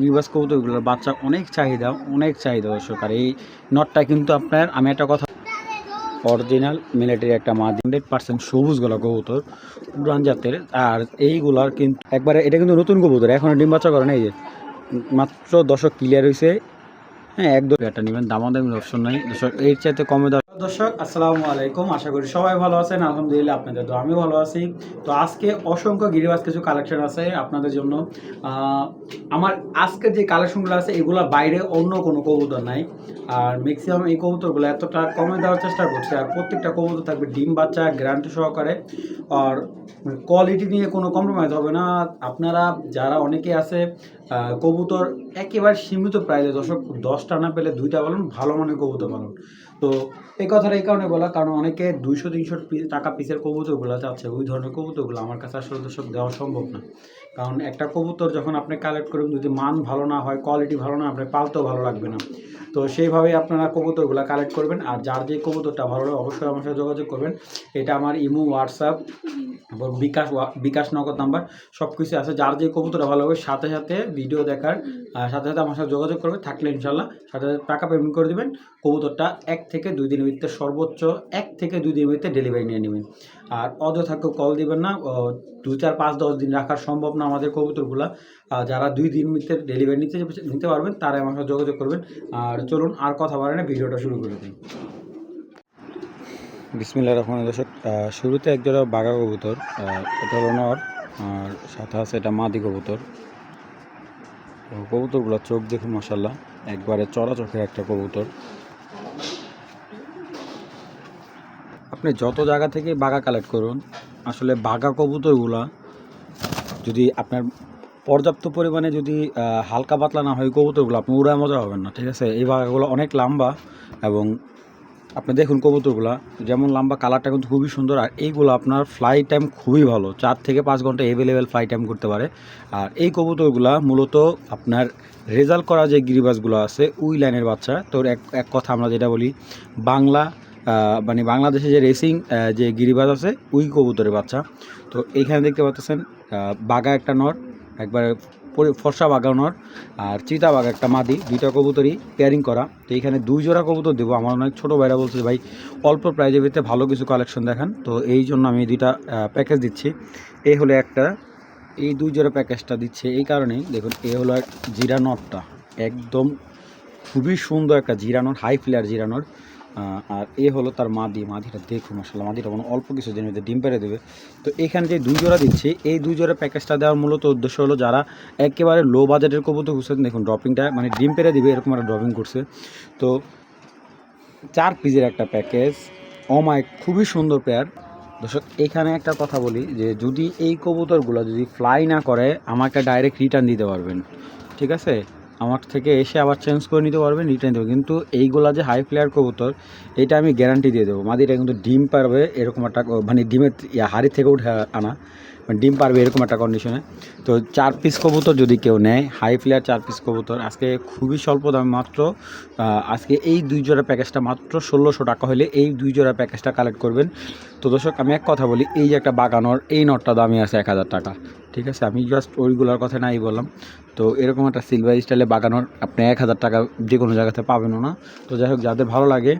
গিরিবাস কবুতরগুলোর বাচ্চা অনেক চাহিদা অনেক চাহিদা দর্শক আর এই নটটা কিন্তু আপনার, আমি একটা কথা অরিজিনাল মিলিটারি একটা মা হান্ড্রেড পার্সেন্ট সবুজ গলা কবুতর, উড়ান জাতের। আর এইগুলার কিন্তু, একবারে এটা কিন্তু নতুন কবুতর, এখন ডিম বাচ্চা করে না এই যে। মাত্র দশক ক্লিয়ার হয়েছে হ্যাঁ একদম। একটা নেবেন দামাদামির অপশন নাই। দর্শক, এর চাইতে কমে দর্শক, আসসালামু আলাইকুম। আশা করি সবাই ভালো আছেন। আলহামদুলিল্লাহ আপনাদের তো আমিও ভালো আছি। তো আজকে অসংখ্য গিরিবাজ কিছু কালেকশন আছে আপনাদের জন্য। আমার আজকে যে কালেকশনগুলো আছে এগুলো বাইরে অন্য কোনো কবুতর নাই। আর ম্যাক্সিমাম এই কবুতরগুলো এতটা কমে দেওয়ার চেষ্টা করছে। আর প্রত্যেকটা কবুতর থাকবে ডিম বাচ্চা গ্যারান্টি সহকারে। আর কোয়ালিটি নিয়ে কোনো কম্প্রোমাইজ হবে না। আপনারা যারা অনেকে আছে কবুতর একেবারে সীমিত প্রাইসে দশক দশটা না পেলে দুইটা পালন ভালো মানের কবুতর পালন তো এই কথাটা এই কারণে বলা, কারণ অনেকে দুইশো, তিনশো টাকা পিসের কবুতরগুলো চাচ্ছে। ওই ধরনের কবুতরগুলো আমার কাছে আসলে দর্শক দেওয়া সম্ভব না। কারণ একটা কবুতর যখন আপনি কালেক্ট করবেন, যদি মান ভালো না হয় কোয়ালিটি ভালো না আপনি পালতেও ভালো লাগবে না। তো সেইভাবেই আপনারা কবুতরগুলো কালেক্ট করবেন। আর যার যে কবুতরটা ভালো লাগে, অবশ্যই আমার সাথে যোগাযোগ করবেন। এটা আমার ইমো, হোয়াটসঅ্যাপ তারপর বিকাশ বিকাশ নগদ নাম্বার। সব কিছু আছে। যার যে কবুতরটা ভালো হবে সাথে সাথে ভিডিও দেখার সাথে সাথে আমার সাথে যোগাযোগ করবে, থাকলে ইনশাল্লাহ সাথে সাথে টাকা পেমেন্ট করে দেবেন। কবুতরটা এক থেকে দুই দিনের ভিতরে সর্বোচ্চ এক থেকে দুই দিনের ভিতরে ডেলিভারি নিয়ে নেবেন। আর অযথা কল দিবেন না দু চার পাঁচ দশ দিন রাখা সম্ভব না আমাদের কবুতরগুলা। যারা দুই দিন ভিতরে ডেলিভারি নিতে নিতে পারবেন তারা আমার সাথে যোগাযোগ করবেন। আর চলুন আর কথা বলে না, ভিডিওটা শুরু করে দিন বিসমিল্লা রহমান দর্শক শুরুতে একজোড়া বাঘা কবুতর এটা হলো আর সাথে আছে এটা মাদি কবুতর। কবুতরগুলো চোখ দেখুন মশাল্লা একবারে চড়া চোখের একটা কবুতর। আপনি যত জায়গা থেকে বাঘা কালেক্ট করুন, আসলে বাঘা কবুতরগুলা যদি আপনার পর্যাপ্ত পরিমাণে যদি হালকা পাতলা না হয়, কবুতরগুলো আপনি উড়ায় মজা হবেন না, ঠিক আছে? এই বাঘাগুলো অনেক লম্বা এবং আপনি দেখুন কবুতরগুলা, যেমন লম্বা কালারটা কিন্তু খুবই সুন্দর, আর এইগুলো আপনার ফ্লাই টাইম খুবই ভালো, চার থেকে পাঁচ ঘণ্টা অ্যাভেলেবেল ফ্লাই টাইম করতে পারে। আর এই কবুতরগুলা মূলত আপনার রেজাল্ট করা যে গিরিবাসগুলো আছে উই লাইনের বাচ্চা। তোর এক এক কথা আমরা যেটা বলি, বাংলা মানে বাংলাদেশে যে রেসিং যে গিরিবাজ আছে উই কবুতরের বাচ্চা। তো এইখানে দেখতে পাচ্ছেন বাঘা একটা নর, একবার ফর্সা বাগানোর আর চিতা বাঘা একটা মাদি, দুইটা কবুতরই পেয়ারিং করা। তো এইখানে দুই জোড়া কবুতর দেবো। আমার অনেক ছোটো ভাইরা বলছে ভাই, অল্প প্রাইজের ভিতরে ভালো কিছু কালেকশন দেখান। তো এই জন্য আমি দুইটা প্যাকেজ দিচ্ছি। এই হলো একটা, এই দুই জোড়া প্যাকেজটা দিচ্ছে এই কারণেই। দেখুন, এ হলো জিরা নটটা একদম খুবই সুন্দর একটা জিরানোর হাই ফ্লেয়ার জিরানোর আর এ হলো তার মাদি মাদিটা দেখুন আসলে মাদিটা কোনো অল্প কিছু দিনের মধ্যে ডিম পেরে দেবে। তো এখানে যে দুই জোড়া দিচ্ছি, এই দুই জোড়া প্যাকেজটা দেওয়ার মূলত উদ্দেশ্য হলো যারা একেবারে লো বাজেটের কবুতর খুঁজছেন, দেখুন ড্রপিংটা মানে ডিম পেরে দিবে, এরকম একটা ড্রপিং করছে। তো চার পিসের একটা প্যাকেজ অমায় খুবই সুন্দর পেয়ার দর্শক, এখানে একটা কথা বলি, যে যদি এই কবুতরগুলো যদি ফ্লাই না করে, আমাকে ডাইরেক্ট রিটার্ন দিতে পারবেন। ঠিক আছে? আমার থেকে এসে আবার চেঞ্জ করে নিতে পারবেন রিটার্ন দেবো। কিন্তু এইগুলা যে হাই ফ্লেয়ার কবুতর, এটা আমি গ্যারান্টি দিয়ে দেবো। মাদিটা কিন্তু ডিম পারবে, এরকম একটা মানে ডিমের হাড়ি থেকে উঠে আনা। ডিম পারবে এরকম একটা কন্ডিশনে তো চার পিস কবুতর যদি কেউ নেয় হাই ফ্লেয়ার চার পিস কবুতর, আজকে খুবই স্বল্প দামে মাত্র আজকে এই দুই জোড়া প্যাকেজটা মাত্র ষোলোশো টাকা হলে এই দুই জোড়া প্যাকেজটা কালেক্ট করবেন। তো দর্শক, আমি এক কথা বলি, এই যে একটা বাগানোর, এই নটটা দামি আছে এক হাজার টাকা, ঠিক আছে? আমি জাস্ট ওইগুলোর কথা নাই বললাম। তো এরকম একটা সিলভার স্টাইলে বাগানোর, আপনি এক হাজার টাকা যে কোনো জায়গাতে পাবেনও না। তো যাই হোক, যাদের ভালো লাগে,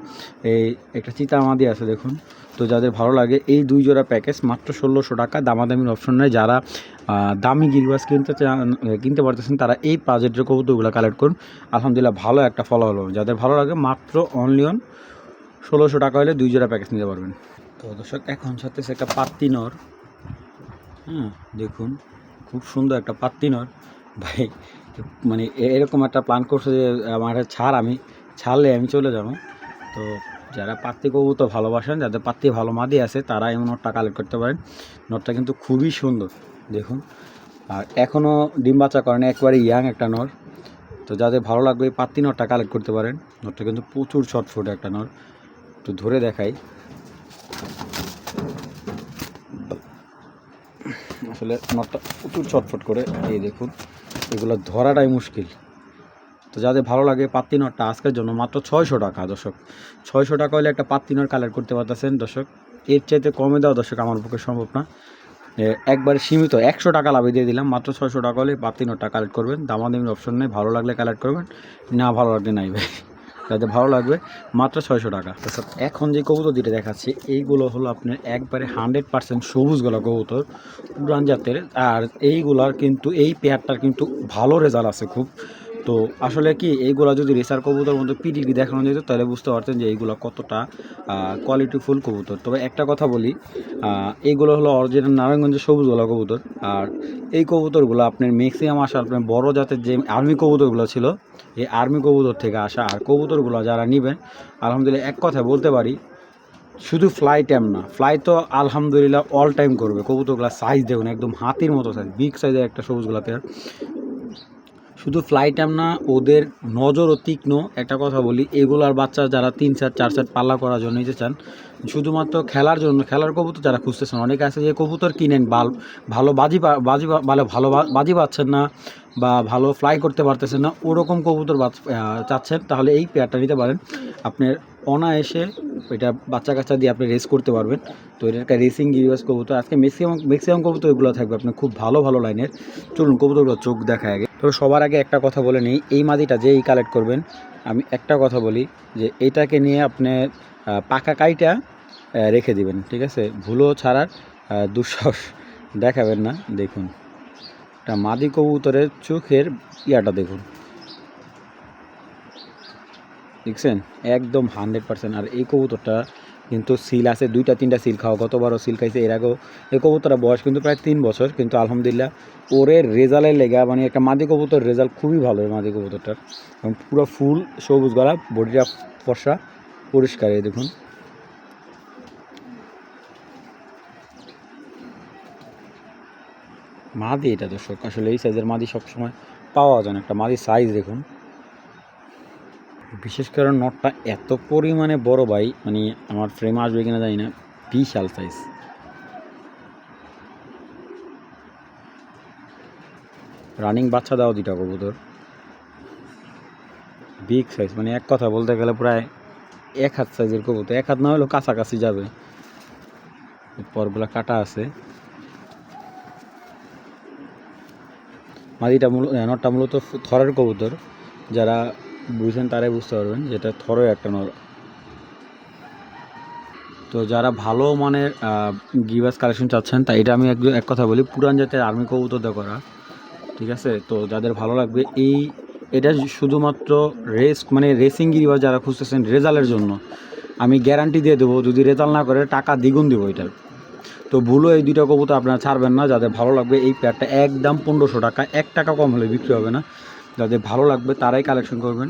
এই একটা চিতা আমাদি আছে দেখুন তো যাদের ভালো লাগে, এই দুই জোড়া প্যাকেজ মাত্র ষোলোশো টাকা। দামাদামির অপশন নেই। যারা দামি গিরবাস কিনতে কিনতে পারতেছেন, তারা এই বাজেটের কবুতরগুলো কালেক্ট করুন। আলহামদুলিল্লাহ ভালো একটা ফলো হলো। যাদের ভালো লাগে, মাত্র অনলি অন ষোলোশো টাকা হলে দুই জোড়া প্যাকেজ নিতে পারবেন। তো দর্শক, এখন সাথে একটা পাত্তি নর। হ্যাঁ দেখুন, খুব সুন্দর একটা পাত্তি নর। ভাই মানে এরকম একটা প্ল্যান করছে যে, আমার ছাড় আমি, ছাড়লে আমি চলে যাব। তো যারা পাত্তি কবুতর ভালোবাসেন, যাদের পাত্তি ভালো মাদি আছে, তারা এই নটটা কালেক্ট করতে পারেন। নটটা কিন্তু খুবই সুন্দর, দেখুন। আর এখনও ডিম বাচ্চা করেন, একবারে ইয়াং একটা নর তো যাদের ভালো লাগবে এই পাত্তি নটটা কালেক্ট করতে পারেন। নটটা কিন্তু প্রচুর ছটফট একটা নর একটু ধরে দেখাই। আসলে নটটা প্রচুর ছটফট করে, এই দেখুন, এগুলো ধরাটাই মুশকিল। তো যাদের ভালো লাগে পাত্তি নটটা আজকের জন্য মাত্র ছয়শো টাকা দর্শক। ছয়শো টাকা হলে একটা পাত্তি কালার করতে পারতেছেন দর্শক। এর চাইতে কমে দেওয়া দর্শক আমার পক্ষে সম্ভব না। একবারে সীমিত একশো টাকা লাভে দিয়ে দিলাম মাত্র ছয়শো টাকা হলে নোটটা কালেক্ট করবেন। দামাদামির অপশন নেই ভালো লাগলে কালেক্ট করবেন না ভালো লাগলে নাই ভাই। যাতে ভালো লাগবে মাত্র ছয়শো টাকা। স্যার, এখন যে কবুতর দুটো দেখাচ্ছি এইগুলো হলো আপনার একবারে হান্ড্রেড পার্সেন্ট সবুজ গলা কবুতর পুরান জাতের। আর এইগুলার কিন্তু এই পেয়ারটার কিন্তু ভালো রেজাল্ট আছে খুব। তো আসলে কি, এইগুলা যদি রেসার কবুতর মধ্যে পিডিগ্রি দেখানো যেত, তাহলে বুঝতে পারতেন যে এইগুলো কতটা কোয়ালিটিফুল কবুতর। তবে একটা কথা বলি এইগুলো হলো অরিজিনাল নারায়ণগঞ্জের সবুজ গলা কবুতর। আর এই কবুতরগুলো আপনার ম্যাক্সিমাম আসা আপনার বড় জাতের যে আর্মি কবুতরগুলো ছিল, এই আর্মি কবুতর থেকে আসা। আর কবুতরগুলো যারা নেবেন, আলহামদুলিল্লাহ এক কথা বলতে পারি, শুধু ফ্লাই টাইম না ফ্লাই তো আলহামদুলিল্লাহ অল টাইম করবে। কবুতরগুলো সাইজ দেখুন, একদম হাতির মতো সাইজ বিগ সাইজের একটা সবুজ গোলাপের শুধু ফ্লাই টাইম না, ওদের নজরও তীক্ষ্ণ। একটা কথা বলি, এগুলার বাচ্চা যারা তিন চার চার চার পাল্লা করার জন্য নিতে চান, শুধুমাত্র খেলার জন্য, খেলার কবুতর যারা খুঁজতেছেন, অনেকে আছে যে কবুতর কিনেন ভালো বাজি বাজি ভালো ভালো বাজি পাচ্ছেন না বা ভালো ফ্লাই করতে পারতেছেন না, ওরকম কবুতর চাচ্ছেন, তাহলে এই পেয়ারটা নিতে পারেন। আপনার অনায়াসে এটা বাচ্চা কাচ্চা দিয়ে আপনি রেস করতে পারবেন। তো এটা একটা রেসিং গিরিবাস কবুতর। আজকে ম্যাক্সিমাম ম্যাক্সিমাম কবুতর এগুলো থাকবে আপনার খুব ভালো ভালো লাইনের চলুন কবুতরগুলো চোখ দেখা আগে। তো সবার আগে একটা কথা বলে নিই, এই মাদিটা যেই কালেক্ট করবেন, আমি একটা কথা বলি যে এটাকে নিয়ে আপনি পাকা কাইটা রেখে দিবেন, ঠিক আছে? ভুলো ছাড়ার দুঃসাহস দেখাবেন না, দেখুন। একটা মাদি কবুতরের চোখের ইয়াটা দেখুন। দেখছেন? একদম হান্ড্রেড পার্সেন্ট। আর এই কবুতরটা কিন্তু সিল আছে, দুইটা, তিনটা সিল খাওয়া, গতবারও সিল খাইছে, এর আগেও। এই কবুতরটা বয়স কিন্তু প্রায় তিন বছর, কিন্তু আলহামদুলিল্লাহ ওরে রেজাল্টের লেগা মানে একটা মাদি কবুতর রেজাল্ট খুবই ভালো মাদি কবুতরটার। এবং পুরো ফুল সবুজ গলা বডিটা ফর্সা, পরিষ্কার এই দেখুন। মাদি এটা দর্শক আসলে এই সাইজের মাদি সবসময় পাওয়া যায় না। একটা মাদি সাইজ দেখুন। বিশেষ করে নটটা এত পরিমাণে বড় ভাই মানে আমার ফ্রেম আসবে কিনা জানি না। বিশাল সাইজ রানিং বাচ্চা দাও দুইটা কবুতর। বিগ সাইজ মানে এক কথা বলতে গেলে প্রায় এক হাত সাইজের কবুতর। এক হাত না হলেও কাছাকাছি যাবে। পরগুলা কাটা আছে। মাদিটা মূল নটটা মূলত থরের কবুতর। যারা বুঝেন তারাই বুঝতে পারবেন যেটা থরের একটা নর। তো যারা ভালো মানের গিবাস কালেকশন চাচ্ছেন, তা এটা আমি এক এক কথা বলি, পুরান জাতের আর্মি কবুতর দিয়ে করা। ঠিক আছে? তো যাদের ভালো লাগবে, এই, এটা শুধুমাত্র রেস মানে রেসিং গিরিবাস যারা খুঁজতেছেন, রেজাল্টের জন্য, আমি গ্যারান্টি দিয়ে দেবো, যদি রেজাল্ট না করে, টাকা দ্বিগুণ দেবো এটার। তো ভুলো এই দুইটা কবুতর আপনারা ছাড়বেন না, যাদের ভালো লাগবে এই পেয়ারটা একদম পনেরোশো টাকা, এক টাকা কম হলে বিক্রি হবে না। যাদের ভালো লাগবে তারাই কালেকশন করবেন।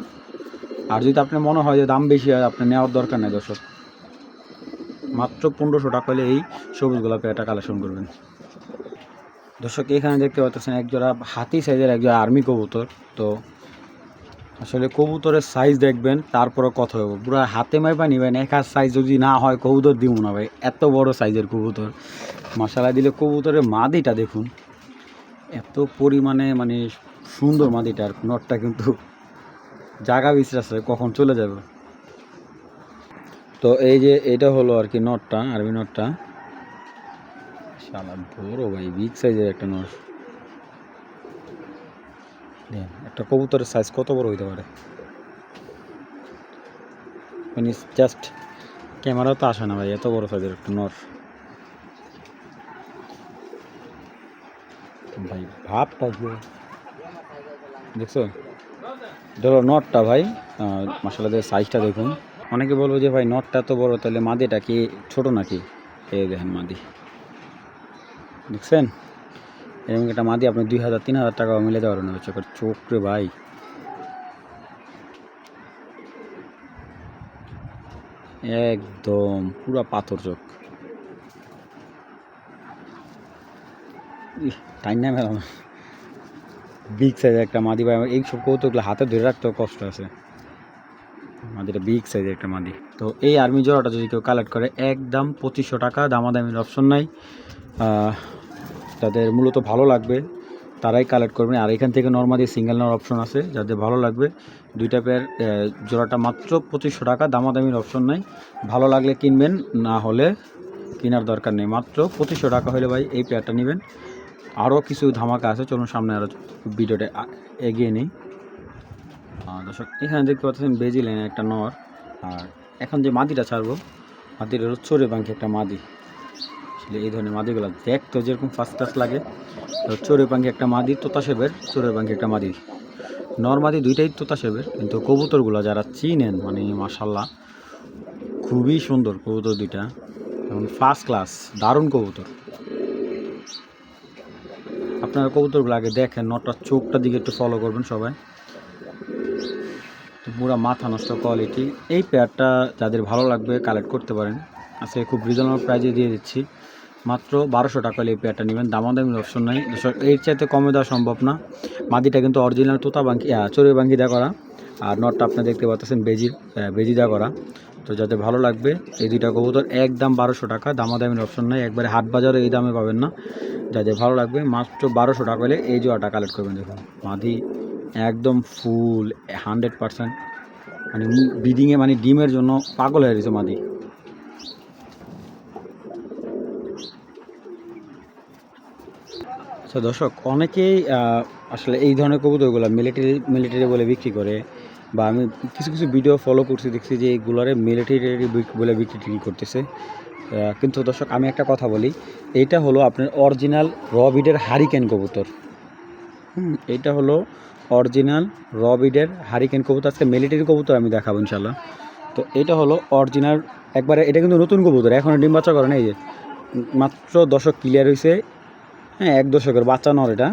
আর যদি আপনার মনে হয় যে দাম বেশি হয়, আপনার নেওয়ার দরকার নেই দর্শক। মাত্র পনেরোশো টাকা হলে এই সবুজ গোলাপি একটা কালেকশন করবেন। দর্শক, এখানে দেখতে পাচ্ছেন একজোড়া হাতি সাইজের একজোড়া আর্মি কবুতর। তো আসলে কবুতরের সাইজ দেখবেন তারপরে কথা হবে পুরো হাতে মাইপা নিবেন, এক হাত সাইজ যদি না হয়, কবুতর দিব না ভাই। এত বড় সাইজের কবুতর। মশালা দিলে কবুতরের মাদিটা দেখুন। এত পরিমাণে মানে সুন্দর মাদিটার নটটা কিন্তু জায়গা বিশ্রাস কখন চলে যাবে। তো এই যে এটা হলো আর কি নটটা, আরবি নটটা। বড় ভাই বিগ সাইজের একটা নট। একটা কবুতরের সাইজ কত বড় হইতে পারে? মানে জাস্ট ক্যামেরা তো আসে না ভাই, এত বড় সাইজের একটা নর। ভাই, ভাবটা কি? দেখছ? ধরো নটটা ভাই। মশলাদের সাইজটা দেখুন। অনেকে বলব যে ভাই, নটটা তো বড়, তাহলে মাদিটা কি ছোট নাকি? এই দেখেন মাদি। দেখছেন? এরকম একটা মাদি আপনি দুই হাজার, তিন হাজার টাকা মিলে দেওয়ার না চোখের চোখ রে ভাই। একদম পুরা পাথর চোখ। টাইম না বিগ সাইজের একটা মাদি ভাই এই সব কৌতুকগুলো হাতে ধরে রাখতেও কষ্ট আছে। মাদিটা বিগ সাইজের একটা মাদি। তো এই আর্মি জোড়াটা যদি কেউ কালেক্ট করে, একদম পঁচিশশো টাকা, দামাদামির অপশন নাই। যাদের মূলত ভালো লাগবে, তারাই কালেক্ট করবেন। আর এখান থেকে নর্মালি সিঙ্গেল নেওয়ার অপশন আছে, যাদের ভালো লাগবে, দুইটা পেয়ার জোড়াটা মাত্র পঁচিশশো টাকা, দামাদামির অপশন নাই। ভালো লাগলে কিনবেন, না হলে কেনার দরকার নেই। মাত্র পঁচিশশো টাকা হলে ভাই এই পেয়ারটা নেবেন। আরও কিছু ধামাকা আছে, চলুন সামনে আরও ভিডিওটা এগিয়ে নিই। দর্শক, এখানে দেখতে পাচ্ছেন বেজি লাইনের একটা নর। আর এখন যে মাদিটা ছাড়বো মাদিটা হলো চোরে বাঙ্কি একটা মাদি। আসলে এই ধরনের মাদিগুলো দেখতে যেরকম ফার্স্ট ক্লাস লাগে। তো চোরে পাঙ্কি একটা মাদি তোতা সেবের চোরে পাঙ্কি একটা মাদি। নর্মাদি দুইটাই তোতা সেবের কিন্তু কবুতরগুলো যারা চিনেন মানে মাসাল্লাহ খুবই সুন্দর কবুতর দুইটা। এবং ফার্স্ট ক্লাস দারুণ কবুতর। আপনারা কবুতরগুলো আগে দেখেন নটার চোখটার দিকে একটু ফলো করবেন সবাই। তো পুরো মাথা নষ্ট কোয়ালিটি এই পেয়ারটা যাদের ভালো লাগবে কালেক্ট করতে পারেন। আজকে খুব রিজনেবল প্রাইজে দিয়ে দিচ্ছি। মাত্র বারোশো টাকা হলে এই পেয়ারটা নেবেন দামাদামির অপশন নাই। এর চাইতে কমে দেওয়া সম্ভব না। মাদিটা কিন্তু অরিজিনাল তোতা বাঙ্কি চড়ুই বাঙ্কি দেওয়া করা। আর নটটা আপনি দেখতে পাচ্ছেন আহ, বেজি দেওয়া করা। তো যাতে ভালো লাগবে এই দুইটা কবুতর একদম বারোশো টাকা। দামাদামির অপশন নাই। একবারে হাট বাজারে এই দামে পাবেন না। যাদের ভালো লাগবে মাত্র বারোশো টাকা হলে এই জোয়াটা কালেক্ট করবেন দেখুন। মাদি একদম ফুল হান্ড্রেড পার্সেন্ট মানে ব্রিডিংয়ে মানে ডিমের জন্য পাগল হয়ে গেছে মাদি। আচ্ছা দর্শক, অনেকেই আসলে এই ধরনের কবুতরগুলো মিলিটারি মিলিটারি বলে বিক্রি করে বা আমি কিছু কিছু ভিডিও ফলো করছি, দেখছি যে এইগুলোরে মিলিটারি বলে বিক্রি করতেছে। কিন্তু দর্শক, আমি একটা কথা বলি এইটা হলো আপনার অরিজিনাল রবিডের হারিকেন কবুতর। হুম এইটা হলো অরিজিনাল রবিডের হারিকেন কবুতর। আজকে মিলিটারি কবুতর আমি দেখাবো ইনশাল্লাহ তো এটা হলো অরিজিনাল একবারে এটা কিন্তু নতুন কবুতর এখনও ডিম বাচ্চা করে না এই যে। মাত্র দশক ক্লিয়ার হয়েছে হ্যাঁ এক দশকের বাচ্চা নর এটা।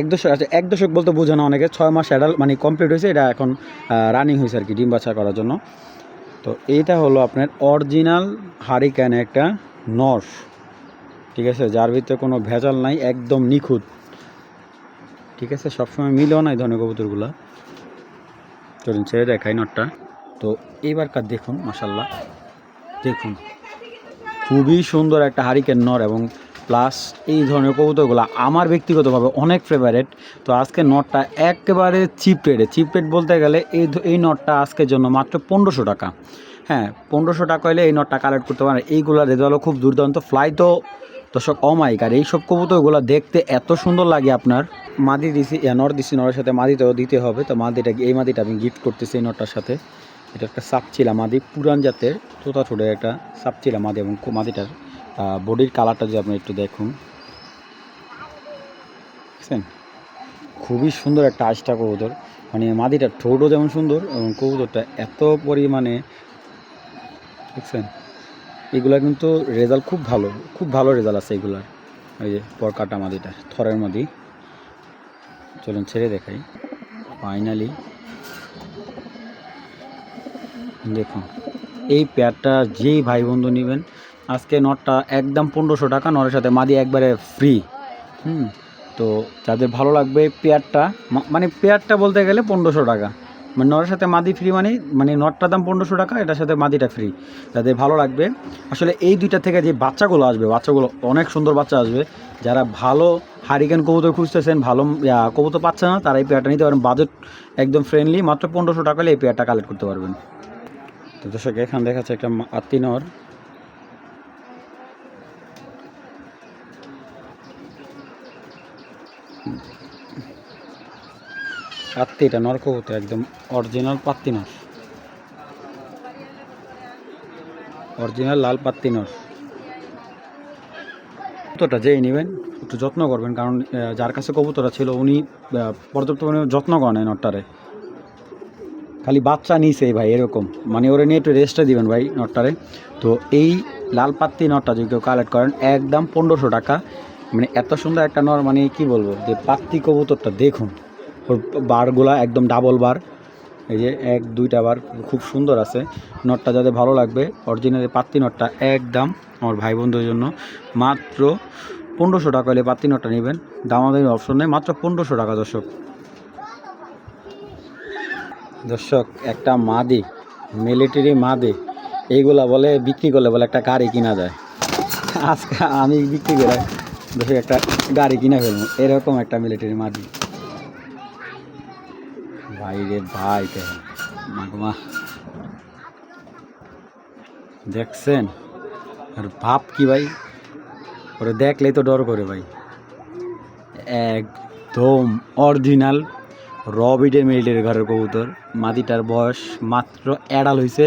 এক দশক আচ্ছা এক দশক বলতে বোঝানো অনেকে, ছয় মাস অ্যাডাল মানে কমপ্লিট হয়েছে, এটা এখন রানিং হয়েছে আর কি, ডিম বাচ্চা করার জন্য। তো এইটা হলো আপনার অরিজিনাল হারিকেন একটা নর, ঠিক আছে? যার ভিতরে কোনো ভেজাল নাই, একদম নিখুঁত। ঠিক আছে? সবসময় মিলেও না এই ধরনের কবুতরগুলো। চলুন, ছেড়ে দেখাই নটটা। তো এইবারকার দেখুন মাসাল্লাহ দেখুন, খুবই সুন্দর একটা হারিকেন নর এবং প্লাস এই ধরনের কবুতরগুলো আমার ব্যক্তিগতভাবে অনেক ফেভারেট তো আজকে নটটা একেবারে চিপ রেটে চিপ রেট বলতে গেলে এই এই নটটা আজকের জন্য মাত্র পনেরোশো টাকা। হ্যাঁ পনেরোশো টাকা হলে এই নটটা কালেক্ট করতে পারেন। এইগুলোর রেজাল্টও খুব দুর্দান্ত ফ্লাই তো দর্শক অমাইক আর এইসব কবুতরগুলো দেখতে এত সুন্দর লাগে আপনার। মাদি দিছি নর দিছি, নরের সাথে মাদিটাও দিতে হবে। তো মাদিটা, এই মাদিটা আমি গিফট করতেছি এই নটটার সাথে। এটা একটা সাপচিলা মাদি, পুরান জাতের তোতা ছোটের একটা সাপচিলা মাদি এবং মাদিটার। বডির কালারটা যদি আপনি একটু দেখুন। বুঝছেন খুবই সুন্দর একটা আইসটা কবুতর। মানে মাদিটা ঠোঁটও যেমন সুন্দর এবং কবুতরটা এত পরিমাণে, দেখছেন? এগুলা কিন্তু রেজাল্ট খুব ভালো খুব ভালো রেজাল্ট আছে এগুলার। ওই যে পরকাটা মাদিটা, থরের মাদি। চলুন ছেড়ে দেখাই। ফাইনালি দেখুন। এই পেয়ারটা যেই ভাই বন্ধু নেবেন আজকে নটটা একদম পনেরোশো টাকা নরের সাথে মাদি একবারে ফ্রি হুম, তো যাদের ভালো লাগবে পেয়ারটা মানে পেয়ারটা বলতে গেলে পনেরোশো টাকা। মানে নরের সাথে মাদি ফ্রি মানে মানে নটটার দাম পনেরোশো টাকা, এটার সাথে মাদিটা ফ্রি যাদের ভালো লাগবে, আসলে এই দুইটা থেকে যে বাচ্চাগুলো আসবে, বাচ্চাগুলো অনেক সুন্দর বাচ্চা আসবে, যারা ভালো হারিকেন কবুতর খুঁজতেছেন, ভালো কবুতর পাচ্ছে না, তারা এই পেয়ারটা নিতে পারেন। বাজেট একদম ফ্রেন্ডলি মাত্র পনেরোশো টাকা হলে এই পেয়ারটা কালেক্ট করতে পারবেন। তো দর্শক, এখানে দেখাচ্ছে একটা মা- পাত্তি এটা কবুতর একদম অরিজিনাল পাত্তি নর। অরিজিনাল লাল পাত্তি নর। কবুতরটা যেই নেবেন, একটু যত্ন করবেন, কারণ যার কাছে কবুতরটা ছিল, উনি পর্যাপ্ত পরিমাণে যত্ন করেন নটটারে খালি বাচ্চা নিছে ভাই, এরকম। মানে ওরে নিয়ে একটু রেস্টে দিবেন ভাই নটটারে তো এই লাল পাত্তি নটটা যদি কেউ কালেক্ট করেন, একদম পনেরোশো টাকা। মানে এত সুন্দর একটা নর মানে কি বলব, যে পাত্তি কবুতরটা দেখুন। বারগুলা একদম ডাবল বার এই যে এক, দুইটা বার খুব সুন্দর আছে। নটটা যাদের ভালো লাগবে অরিজিনালি পাত্তি নটটা একদম আমার ভাই বন্ধুদের জন্য। মাত্র পনেরোশো টাকা হলে পাত্তি নটটা নেবেন। দামাদামি অপশন নেই, মাত্র পনেরোশো টাকা দর্শক। দর্শক, একটা মাদি মিলিটারি মাদি, এইগুলা বলে বিক্রি করলে বলে একটা গাড়ি কিনা যায়। আজকে আমি বিক্রি করে দর্শক একটা গাড়ি কিনে ফেলব। এরকম একটা মিলিটারি মাদি। ভাই রে ভাই মাগমা। দেখছেন? আর ভাব কি ভাই? ওরে দেখলেই তো ডর করে ভাই। একদম অরিজিনাল রবিডে মিলিটারি ঘরের কবুতর। মাদিটার বয়স মাত্র অ্যাডাল হয়েছে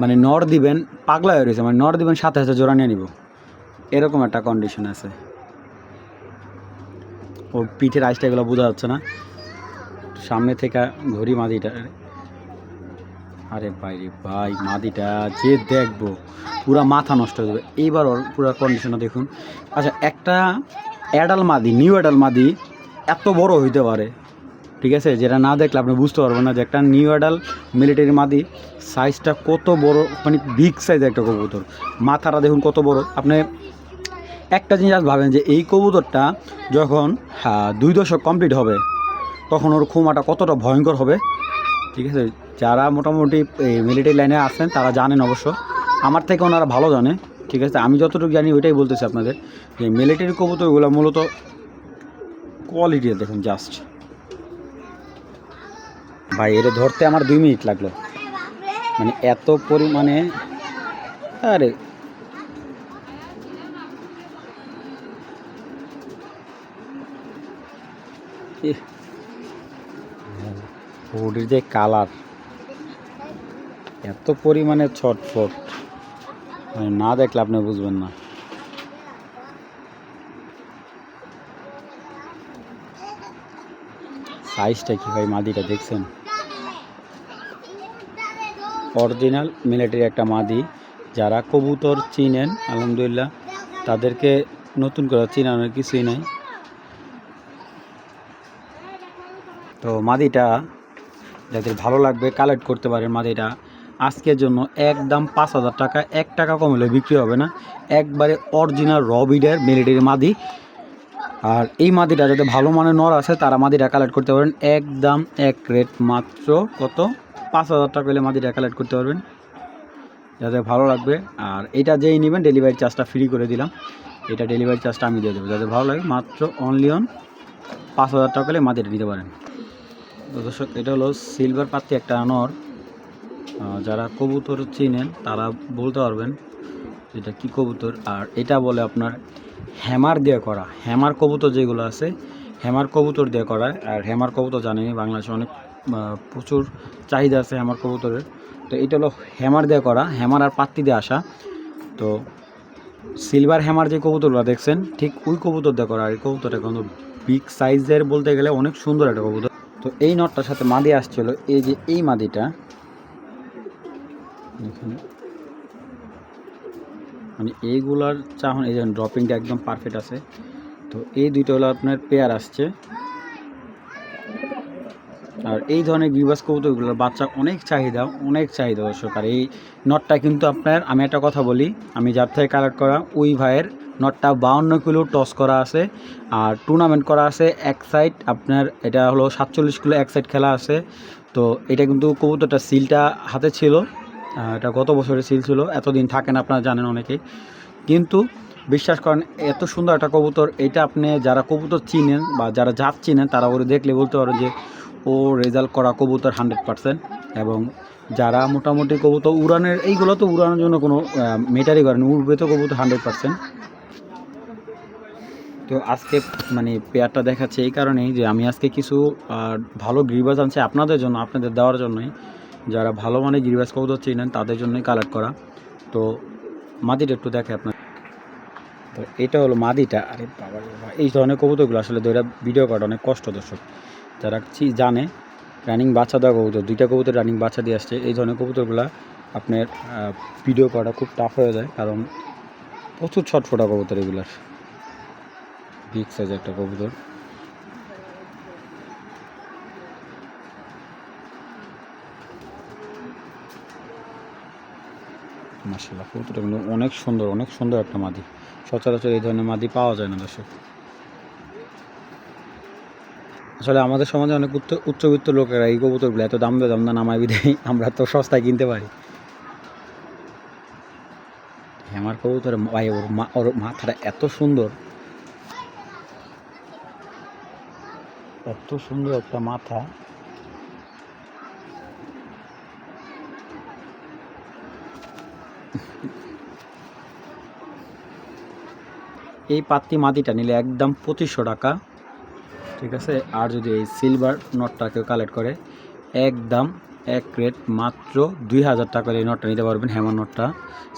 মানে নর দিবেন, পাগলা হয়ে রয়েছে মানে নর দিবেন, সাথে সাথে জোড়া নিয়ে নিব। এরকম একটা কন্ডিশন আছে। ওর পিঠের আইসটা এগুলো বোঝা যাচ্ছে না। সামনে থেকে ঘড়ি মাদিটা। আরে ভাই রে ভাই মাদিটা যে দেখব পুরা মাথা নষ্ট হয়ে যাবে। এইবার ওর পুরো কন্ডিশনটা দেখুন। আচ্ছা একটা অ্যাডাল মাদি নিউ অ্যাডাল মাদি এত বড় হইতে পারে ঠিক আছে? যেটা না দেখলে আপনি বুঝতে পারবেন না যে একটা নিউ অ্যাডাল মিলিটারি মাদি সাইজটা কত বড় মানে বিগ সাইজ একটা কবুতর। মাথাটা দেখুন কত বড়। আপনি একটা জিনিস ভাবেন যে এই কবুতরটা যখন হ্যাঁ, দুই দশক কমপ্লিট হবে তখন ওর খুমাটা কতটা ভয়ঙ্কর হবে। ঠিক আছে? যারা মোটামুটি মিলিটারি লাইনে আছেন তারা জানেন অবশ্য। আমার থেকে ওনারা ভালো জানে। ঠিক আছে? আমি যতটুকু জানি ওইটাই বলতেছি আপনাদের। যে মিলিটারি কবুতরগুলো মূলত কোয়ালিটি দেখুন জাস্ট ভাই এটা ধরতে আমার দুই মিনিট লাগল। মানে এত পরিমাণে আরে। ইহ, বডির যে কালার, এত পরিমাণে ছটফট। মানে না দেখলে আপনি বুঝবেন না। সাইজটা কি ভাই, মাদিটা দেখছেন? অরিজিনাল মিলিটারি একটা মাদি। যারা কবুতর চিনেন, আলহামদুলিল্লাহ, তাদেরকে নতুন করে চিনানোর কিছুই নাই। তো মাদিটা যাদের ভালো লাগবে কালেক্ট করতে পারেন মাদিটা আজকের জন্য একদম পাঁচ হাজার টাকা, এক টাকা কম হলে বিক্রি হবে না। একবারে অরিজিনাল রবিডের মিলিটারি মাদি। আর এই মাদিটা যাতে ভালো মানের নর আছে, তারা মাদিটা কালেক্ট করতে পারেন একদম এক রেট মাত্র কত? পাঁচ হাজার টাকা হলে মাদিটা কালেক্ট করতে পারবেন। যাদের ভালো লাগবে, আর এটা যেই নেবেন ডেলিভারি চার্জটা ফ্রি করে দিলাম। এটা ডেলিভারি চার্জটা আমি দিয়ে দেবো। যাদের ভালো লাগে, মাত্র অনলি অন পাঁচ হাজার টাকা হলে মাদিটা নিতে পারেন। দর্শক এটা হলো সিলভার পাত্তি একটা নর আহ, যারা কবুতর চিনেন তারা বলতে পারবেন এটা কি কবুতর। আর এটা বলে আপনার হ্যামার দিয়ে করা। হ্যামার কবুতর যেগুলো আছে হ্যামার কবুতর দিয়ে করা। আর হ্যামার কবুতর জানি বাংলাদেশে অনেক প্রচুর চাহিদা আছে হ্যামার কবুতরের। তো এটা হলো হ্যামার দিয়ে করা হ্যামার আর পাত্তি দিয়ে আসা। তো সিলভার হ্যামার যে কবুতরগুলো দেখছেন ঠিক ওই কবুতর দিয়ে করা। আর এই কবুতরটা কিন্তু বিগ সাইজের বলতে গেলে অনেক সুন্দর একটা কবুতর। তো এই নটটার সাথে মাদি আসছিল, এই যে এই মাদিটা মানে এইগুলার চাহন, এই যে ড্রপিংটা একদম পারফেক্ট আছে। তো এই দুইটা হলো আপনার পেয়ার আসছে। আর এই ধরনের গিবাস কবুতরগুলোর বাচ্চা অনেক চাহিদা অনেক চাহিদা দর্শক। আর এই নটটা কিন্তু আপনার, আমি একটা কথা বলি, আমি যার থেকে কালেক্ট করা, ওই ভাইয়ের নটটা বাউন্ন কিলো টস করা আছে আর টুর্নামেন্ট করা আছে এক সাইড আপনার এটা হলো সাতচল্লিশ কিলো এক সাইড খেলা আছে। তো এটা কিন্তু কবুতরটা সিলটা হাতে ছিল এটা গত বছরের সিল ছিল, এতদিন থাকেন আপনারা জানেন অনেকেই। কিন্তু বিশ্বাস করেন, এত সুন্দর একটা কবুতর, এটা আপনি যারা কবুতর চিনেন বা যারা জাত চিনেন, তারা ওরে দেখলে বলতে পারো যে, ও রেজাল্ট করা কবুতর হান্ড্রেড পার্সেন্ট এবং যারা মোটামুটি কবুতর উড়ানের, এইগুলো তো উড়ানোর জন্য কোনো মেটারই করেন উড়বে তো কবুতর হান্ড্রেড পার্সেন্ট তো আজকে মানে পেয়ারটা দেখাচ্ছে এই কারণেই যে আমি আজকে কিছু ভালো গ্রিবাস আনছি আপনাদের জন্য, আপনাদের দেওয়ার জন্যই। যারা ভালো মানে গ্রিবাস কবুতর চিনেন, তাদের জন্যই কালেক্ট করা। তো মাদিটা একটু দেখে আপনার। তো এটা হলো মাদিটা। আরে বাবা এই ধরনের কবুতরগুলো আসলে ধরে ভিডিও করা অনেক কষ্ট দর্শক। যারা জানে রানিং বাচ্চা দেওয়া কবুতর, দুইটা কবুতর রানিং বাচ্চা দিয়ে আসছে। এই ধরনের কবুতরগুলো আপনার ভিডিও করাটা খুব টাফ হয়ে যায়, কারণ প্রচুর ছটফটা কবুতর এগুলার। বিগ সাইজ একটা কবুতর। মাসাল্লাহ কবুতরটা কিন্তু অনেক সুন্দর অনেক সুন্দর একটা মাদি। সচরাচর এই ধরনের মাদি পাওয়া যায় না দর্শক। আসলে আমাদের সমাজে অনেক উচ্চ, উচ্চবিত্ত লোকেরা এই কবুতরগুলো এত দাম দাম না নামায় বিধায় আমরা তো সস্তায় কিনতে পারি। আমার কবুতরের ভাই ওর মা ওর মাথাটা এত সুন্দর। এত সুন্দর একটা মাথা। এই পাত্তি মাটিটা নিলে একদম পঁচিশশো টাকা। ঠিক আছে? আর যদি এই সিলভার নটটা কেউ কালেক্ট করে, একদম এক রেট মাত্র দুই হাজার টাকার এই নটটা নিতে পারবেন হেমার নটটা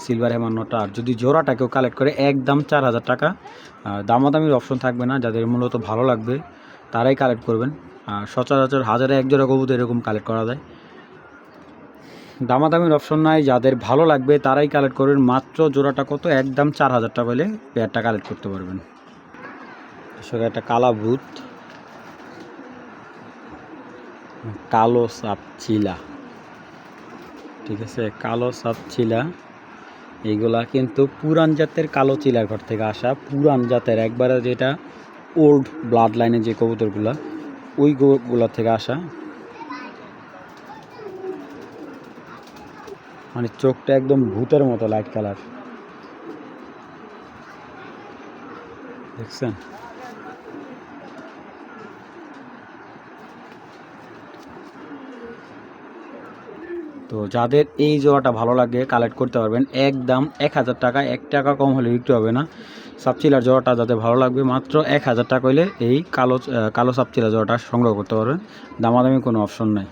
সিলভার হেমার নটটা আর যদি জোড়াটা কেউ কালেক্ট করে, একদম চার হাজার টাকা। দামাদামির অপশন থাকবে না, যাদের মূলত ভালো লাগবে। তারাই কালেক্ট করবেন। আর সচরাচর হাজারে এক জোড়া কবুতর এরকম কালেক্ট করা যায়। দামাদামির অপশন নাই, যাদের ভালো লাগবে তারাই কালেক্ট করবেন। মাত্র জোড়াটা কত? একদম চার হাজার টাকা হলে পেয়ারটা কালেক্ট করতে পারবেন। আসলে একটা কালা ভূত। কালো সাপ চিলা। ঠিক আছে, কালো সাপ চিলা। এইগুলা কিন্তু পুরান জাতের কালো চিলার ঘর থেকে আসা। পুরান জাতের একবারে যেটা ওল্ড ব্লাড লাইনের যে কবুতরগুলা ওইগুলা থেকে আসা। মানে চোখটা একদম ভূতের মতো লাইট কালার দেখছেন? তো যাদের এই জোড়াটা ভালো লাগে কালেক্ট করতে পারবেন। একদম এক হাজার টাকা এক টাকা কম হলে বিক্রি হবে না। সাপচিলার জোড়াটা যাতে ভালো লাগবে, মাত্র এক হাজার টাকা হইলে এই কালো কালো সাপচিলা জোড়াটা সংগ্রহ করতে পারবেন। দামাদামি কোনো অপশন নাই।